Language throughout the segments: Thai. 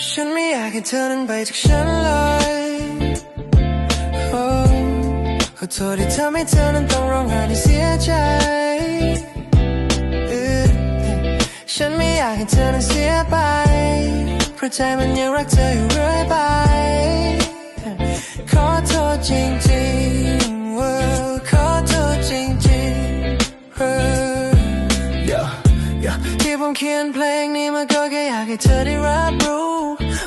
ฉันไม่อยากให้เธอนั้นไปจากฉันเลยโอ้ขอโทษที่ทำให้เธอนั้นต้องร้องไห้ที่เสียใจ ฉันไม่อยากให้เธอนั้นเสียไป เพราะใจมันยังรักเธออยู่เรื่อยไป ขอโทษจริง เขียนเพลงนี้มาก็แค่อยากให้เธอได้รับรู้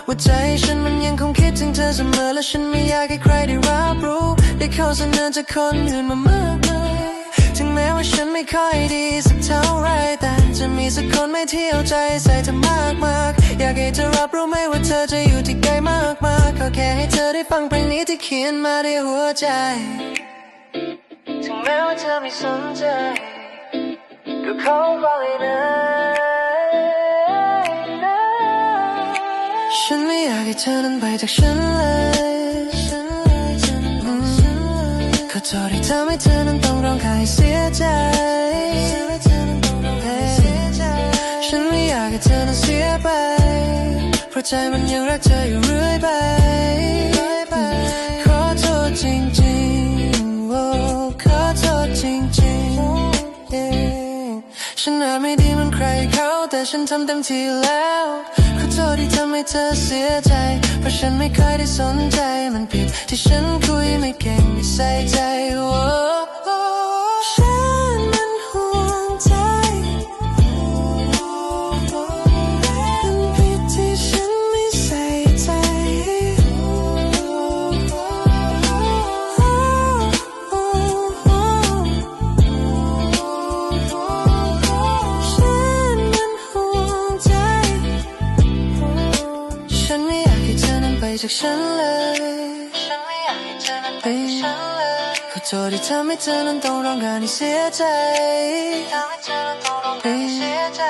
ว่าใจฉันมันยังคงคิดถึงเธอเสมอและฉันไม่อยากให้ใครได้รับรู้ ได้เข้าเสนอจากคนอื่นมามากมายถึงแม้ว่าฉันไม่ค่อยดีสักเท่าไรแต่จะมีสักคนไม่ที่เอาใจใส่เธอมากมากอยากให้เธอรับรู้ไหมว่าเธอจะอยู่ที่ไกลมากมากๆก็แค่ให้เธอได้ฟังเพลงนี้ที่เขียนมาด้วยหัวใจถึงแม้ว่าเธอไม่สนใจก็ขอร้องให้นะ ให้เธอนั้นไปจากฉันเลยขอโทษที่ทำให้เธอนั้นต้องร้องไห้เสียใจ ฉันไม่อยากให้เธอนั้นเสียไป เพราะใจมันยังรักเธออยู่เรื่อยไป แต่ฉันทำเต็มที่แล้วขอโทษที่ทำให้เธอเสียใจ เพราะฉันไม่เคยได้สนใจมันผิดที่ฉันคุยไม่เก่งไม่ใส่ใจ จากฉันเลยฉันไม่อยากให้เธอนั้นไปจากฉันเลยขอโทษที่ทำให้เธอนั้นต้องร้องไห้ที่เสียใจทำให้เธอนั้นต้องร้องไห้ที่เสียใจ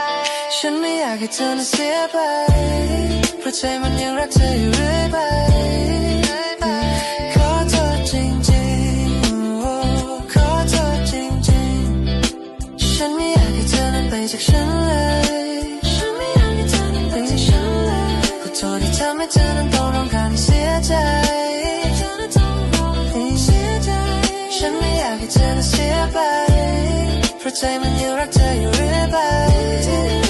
ฉันไม่อยากให้เธอนั้นเสียไปเพราะใจมันยังรักเธออยู่เรื่อยไปขอโทษจริงๆขอโทษจริงๆฉันไม่อยากให้เธอนั้นไปจากฉัน time and you rock tell you realize